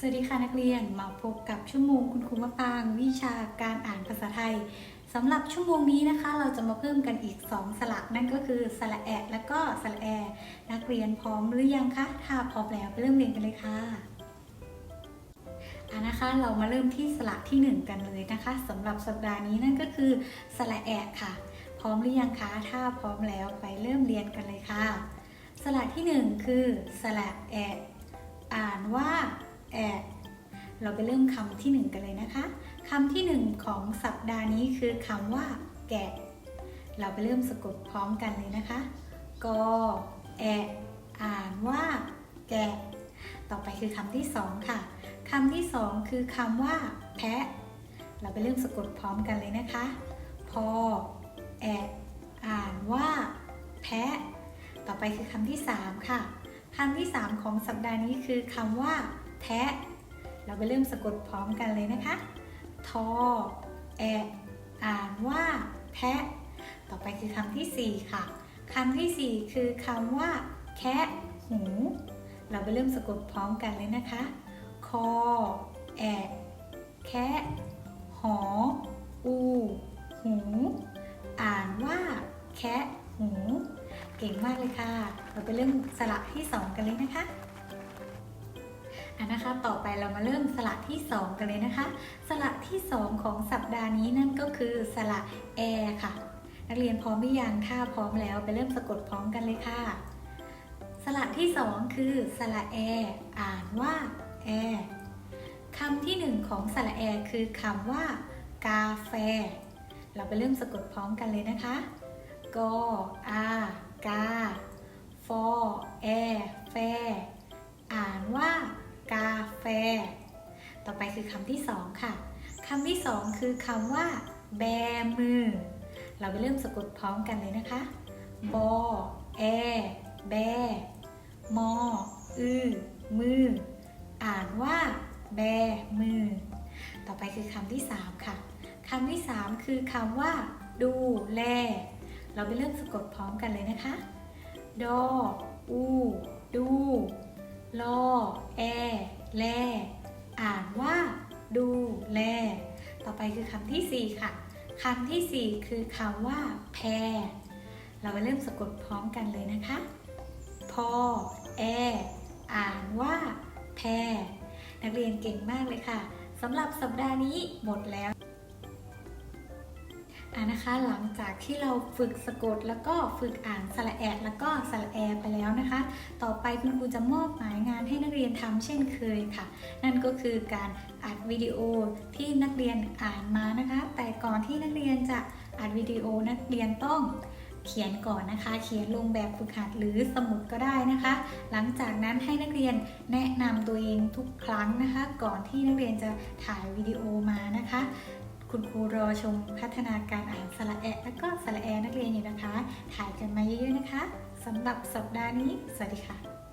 สวัสดีค่ะนักเรียนมาพบกับชั่วโมงคุณครูมะปาง วิชาการอ่านภาษาไทยสำหรับชั่วโมงนี้นะคะ เราจะมาเพิ่มกันอีก 2 สระนั่นก็คือสระแอะและก็สระแอนักเรียนพร้อมหรือยังคะถ้าพร้อมแล้วไปเริ่มเรียนกันเลยค่ะอะนะคะเรามาเริ่มที่สระที่ 1 กันเลยนะคะสำหรับสัปดาห์นี้นั่นก็คือสระแอะค่ะ พร้อมหรือยังคะถ้าพร้อมแล้วไปเริ่มเรียนกันเลยค่ะ สระที่ 1 คือสระแอะอ่านว่า แอะเราไปเริ่มคำที่1กันเลยนะคะคำที่1ของสัปดาห์นี้คือคำว่า แกะ เราไปเริ่มสะกดพร้อมกันเลยนะคะกอแอะอ่านว่า แกะ ต่อไปคือคำที่2ค่ะคำที่2คือคำว่า แพะ เราไปเริ่มสะกดพร้อมกันเลยนะคะ พอ แอะอ่านว่า แพะ ต่อไปคือคำที่3ค่ะคำที่3ของสัปดาห์นี้คือคำว่า แทะ เราไปเริ่มสะกดพร้อมกันเลยนะคะ ทอ แอะอ่านว่าแพะต่อไปคือคำที่ 4 ค่ะคำที่ 4 คือคำว่า แคะหู เราไปเริ่มสะกดพร้อมกันเลยนะคะ คอ แอะแคะหอ อู หู อ่านว่า แคะหู เก่งมากเลยค่ะ เราไปเริ่มสระที่ 2 กันเลยนะคะ อะนะคะต่อไปเรามาเริ่มสระที่ 2 กันเลยนะคะ สระที่ 2 ของสัปดาห์นี้นั่นก็คือสระแอค่ะ นักเรียนพร้อมหรือยังถ้าพร้อมแล้วไปเริ่มสะกดพร้อมกันเลยค่ะ สระที่ 2 คือสระแออ่านว่าแอคำที่ 1 ของสระแอคือคำว่า กาแฟ เราไปเริ่มสะกดพร้อมกันเลยนะคะกออากาฟอแอแฟ แฟต่อไปคือคำที่สองค่ะคำที่สองคือคำว่า แบมือ เราไปเริ่มสะกดพร้อมกันเลยนะคะ บอ แอ แบ มอ อือ มือ อ่านว่า แบมือ ต่อไปคือคำที่สามค่ะคำที่สามคือคำว่า ดูแล เราไปเริ่มสะกดพร้อมกันเลยนะคะ ดอ อู ดู ลอแอ แล อ่านว่า ดูแล ต่อไปคือคำที่ 4 ค่ะคำที่ 4 คือคำว่า แพร เราไปเริ่มสะกดพร้อมกันเลยนะคะ พอ แอ อ่านว่า แพร นักเรียนเก่งมากเลยค่ะสำหรับสัปดาห์นี้หมดแล้ว อะนะคะ หลังจากที่เราฝึกสะกดแล้วก็ฝึกอ่านสระแอดแล้วก็สระแอไปแล้วนะคะ ต่อไปคุณครูจะมอบหมายงานให้นักเรียนทำเช่นเคยค่ะ นั่นก็คือการอัดวิดีโอที่นักเรียนอ่านมานะคะ แต่ก่อนที่นักเรียนจะอัดวิดีโอนักเรียนต้องเขียนก่อนนะคะ เขียนลงแบบฝึกหัดหรือสมุดก็ได้นะคะ หลังจากนั้นให้นักเรียนแนะนำตัวเองทุกครั้งนะคะ ก่อนที่นักเรียนจะถ่ายวิดีโอมานะคะ คุณครูรอชมพัฒนาการอ่านสระแอะและก็สระแอนักเรียนอยู่นะคะ ถ่ายกันมาเยอะๆนะคะสำหรับสัปดาห์นี้ สวัสดีค่ะ